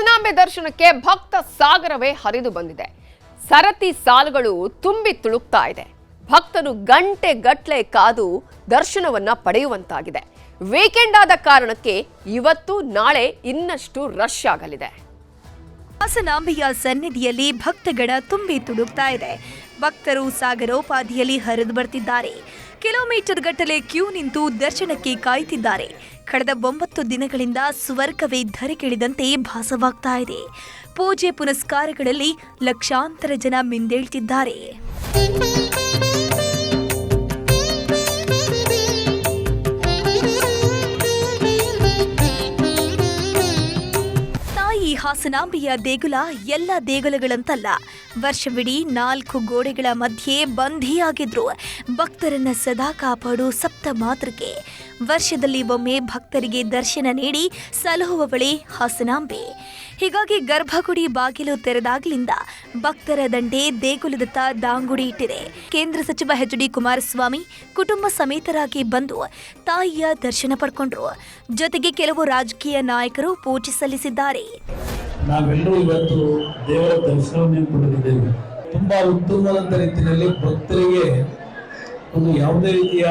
ಹಾಸನಾಂಬೆ ದರ್ಶನಕ್ಕೆ ಭಕ್ತ ಸಾಗರವೇ ಹರಿದು ಬಂದಿದೆ. ಸರತಿ ಸಾಲುಗಳು ತುಂಬಿ ತುಳುಕ್ತಾ ಇದೆ. ಭಕ್ತರು ಗಂಟೆ ಗಟ್ಲೆ ಕಾದು ದರ್ಶನವನ್ನ ಪಡೆಯುವಂತಾಗಿದೆ. ವೀಕೆಂಡ್ ಆದ ಕಾರಣಕ್ಕೆ ಇವತ್ತು ನಾಳೆ ಇನ್ನಷ್ಟು ರಶ್ ಆಗಲಿದೆ. ಹಾಸನಾಂಬೆಯ ಸನ್ನಿಧಿಯಲ್ಲಿ ಭಕ್ತಗಣ ತುಂಬಿ ತುಳುಕ್ತಾ ಇದೆ. ಭಕ್ತರು ಸಾಗರೋಪಾದಿಯಲ್ಲಿ ಹರಿದು ಬರ್ತಿದ್ದಾರೆ. ಕಿಲೋಮೀಟರ್ ಗಟ್ಟಲೆ ಕ್ಯೂ ನಿಂತು ದರ್ಶನಕ್ಕೆ ಕಾಯುತ್ತಿದ್ದಾರೆ ಕಳೆದ ಒಂಬತ್ತು ದಿನಗಳಿಂದ ಸ್ವರ್ಗವೇ ಧರೆಗಿಳಿದಂತೆ ಭಾಸವಾಗ್ತಾ ಇದೆ. ಪೂಜೆ ಪುನಸ್ಕಾರಗಳಲ್ಲಿ ಲಕ್ಷಾಂತರ ಜನ ಮಿಂದೇಳ್ತಿದ್ದಾರೆ. ಹಾಸನಾಂಬೆಯ ದೇಗುಲ ಎಲ್ಲ ದೇಗುಲಗಳಂತಲ್ಲ. ವರ್ಷವಿಡೀ ನಾಲ್ಕು ಗೋಡೆಗಳ ಮಧ್ಯೆ ಬಂಧಿಯಾಗಿದ್ರು. ಭಕ್ತರನ್ನ ಸದಾ ಕಾಪಾಡು ಸಪ್ತ ಮಾತೃಕೆ. ವರ್ಷದಲ್ಲಿ ಒಮ್ಮೆ ಭಕ್ತರಿಗೆ ದರ್ಶನ ನೀಡಿ ಸಲಹುವವಳೆ ಹಾಸನಾಂಬೆ. ಹೀಗಾಗಿ ಗರ್ಭಗುಡಿ ಬಾಗಿಲು ತೆರೆದಾಗ್ಲಿಂದ ಭಕ್ತರ ದಂಡೆ ದೇಗುಲದತ್ತ ದಾಂಗುಡಿ ಇಟ್ಟಿದೆ. ಕೇಂದ್ರ ಸಚಿವ ಎಚ್ ಡಿ ಕುಮಾರಸ್ವಾಮಿ ಕುಟುಂಬ ಸಮೇತರಾಗಿ ಬಂದು ತಾಯಿಯ ದರ್ಶನ ಪಡ್ಕೊಂಡ್ರು. ಜೊತೆಗೆ ಕೆಲವು ರಾಜಕೀಯ ನಾಯಕರು ಪೂಜೆ ಸಲ್ಲಿಸಿದ್ದಾರೆ. ನಾವೆಲ್ಲರೂ ಇವತ್ತು ದೇವರ ದರ್ಶನವನ್ನು ಪಡೆದಿದ್ದೇವೆ. ತುಂಬಾ ಉತ್ತಮವಾದಂಥ ರೀತಿಯಲ್ಲಿ ಭಕ್ತರಿಗೆ ಒಂದು ಯಾವುದೇ ರೀತಿಯ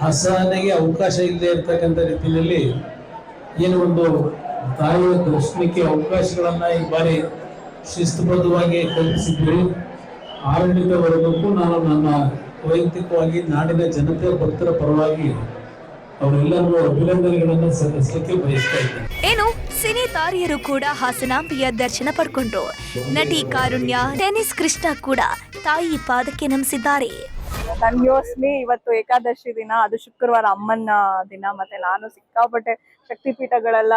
ಅಸಹನೆಗೆ ಅವಕಾಶ ಇಲ್ಲದೆ ಇರ್ತಕ್ಕಂಥ ರೀತಿಯಲ್ಲಿ ಏನು ಒಂದು ತಾಯಿಯ ದರ್ಶನಕ್ಕೆ ಅವಕಾಶಗಳನ್ನ ಈ ಬಾರಿ ಶಿಸ್ತುಬದ್ಧವಾಗಿ ಕಲ್ಪಿಸಿದ್ದೀವಿ ಆಡಳಿತ ವರ್ಗಕ್ಕೂ ನಾನು ನನ್ನ ವೈಯಕ್ತಿಕವಾಗಿ ನಾಡಿನ ಜನತೆ ಭಕ್ತರ ಪರವಾಗಿ ಅವರೆಲ್ಲರಿಗೂ ಅಭಿನಂದನೆಗಳನ್ನು ಸಲ್ಲಿಸಲಿಕ್ಕೆ ಬಯಸ್ತಾ ಇದ್ದೇನೆ ಏನು ಸಿನಿ ತಾರಿಯರು ಕೂಡ ಹಾಸನಾಂಬಿಯ ದರ್ಶನ ಪಡ್ಕೊಂಡ್ರು. ನಟಿ ಕಾರುಣ್ಯ ಟೆನಿಸ್ ಕೃಷ್ಣ ಕೂಡ ತಾಯಿ ಪಾದಕ್ಕೆ ನಮಿಸಿದ್ದಾರೆ. ನನ್ ಇವತ್ತು ಏಕಾದಶಿ ದಿನ ಅದು ಶುಕ್ರವಾರ ಅಮ್ಮನ ದಿನ ಮತ್ತೆ ನಾನು ಸಿಕ್ಕಾಪಟ್ಟೆ ಶಕ್ತಿಪೀಠಗಳೆಲ್ಲ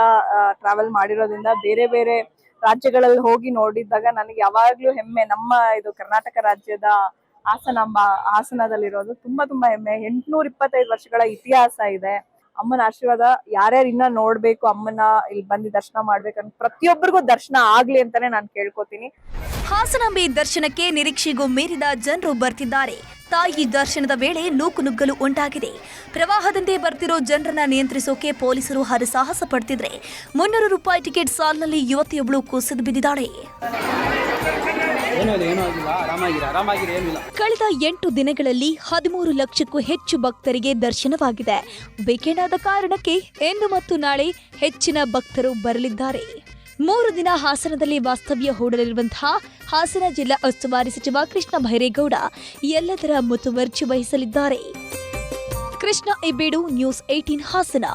ಟ್ರಾವೆಲ್ ಮಾಡಿರೋದ್ರಿಂದ ಬೇರೆ ಬೇರೆ ರಾಜ್ಯಗಳಲ್ಲಿ ಹೋಗಿ ನೋಡಿದ್ದಾಗ ನನಗೆ ಯಾವಾಗ್ಲೂ ಹೆಮ್ಮೆ. ನಮ್ಮ ಇದು ಕರ್ನಾಟಕ ರಾಜ್ಯದ ಹಾಸನಾಂಬ ಹಾಸನದಲ್ಲಿರೋದು ತುಂಬಾ ತುಂಬಾ ಹೆಮ್ಮೆ. ಎಂಟ್ನೂರ ಇಪ್ಪತ್ತೈದು ವರ್ಷಗಳ ಇತಿಹಾಸ ಇದೆ. ಅಮ್ಮನ ಆಶೀರ್ವಾದ ಯಾರ್ಯಾರು ಇನ್ನ ನೋಡ್ಬೇಕು, ಅಮ್ಮನ ಇಲ್ಲಿ ಬಂದು ದರ್ಶನ ಮಾಡ್ಬೇಕಂತ ಪ್ರತಿಯೊಬ್ಬರಿಗೂ ದರ್ಶನ ಆಗ್ಲಿ ಅಂತಾನೆ ನಾನು ಕೇಳ್ಕೊತೀನಿ. ಹಾಸನಾಂಬೆ ದರ್ಶನಕ್ಕೆ ನಿರೀಕ್ಷೆಗೂ ಮೀರಿದ ಜನರು ಬರ್ತಿದ್ದಾರೆ. ತಾಯಿ ದರ್ಶನದ ವೇಳೆ ನೂಕುನುಗ್ಗಲು ಉಂಟಾಗಿದೆ. ಪ್ರವಾಹದಂತೆ ಬರ್ತಿರೋ ಜನರನ್ನ ನಿಯಂತ್ರಿಸೋಕೆ ಪೊಲೀಸರು ಹರಸಾಹಸ ಪಡ್ತಿದ್ರೆ ಮುನ್ನೂರು ರೂಪಾಯಿ ಟಿಕೆಟ್ ಸಾಲಿನಲ್ಲಿ ಯುವತಿಯೊಬ್ಬಳು ಕುಸಿದು ಬಿದ್ದಿದ್ದಾಳೆ. ಕಳೆದ ಎಂಟು ದಿನಗಳಲ್ಲಿ ಹದಿಮೂರು ಲಕ್ಷಕ್ಕೂ ಹೆಚ್ಚು ಭಕ್ತರಿಗೆ ದರ್ಶನವಾಗಿದೆ. ವೀಕೆಂಡ್ ಆದ ಕಾರಣಕ್ಕೆ ಇಂದು ಮತ್ತು ನಾಳೆ ಹೆಚ್ಚಿನ ಭಕ್ತರು ಬರಲಿದ್ದಾರೆ. ಮೂರು ದಿನ ಹಾಸನದಲ್ಲಿ ವಾಸ್ತವ್ಯ ಹೂಡಲಿರುವಂತಹ ಹಾಸನ ಜಿಲ್ಲಾ ಉಸ್ತುವಾರಿ ಸಚಿವ ಕೃಷ್ಣ ಭೈರೇಗೌಡ ಎಲ್ಲದರ ಮುತುವರ್ಜಿ ವಹಿಸಲಿದ್ದಾರೆ. ಕೃಷ್ಣ ಇಬೇಡು ನ್ಯೂಸ್ ಏಟೀನ್ ಹಾಸನ.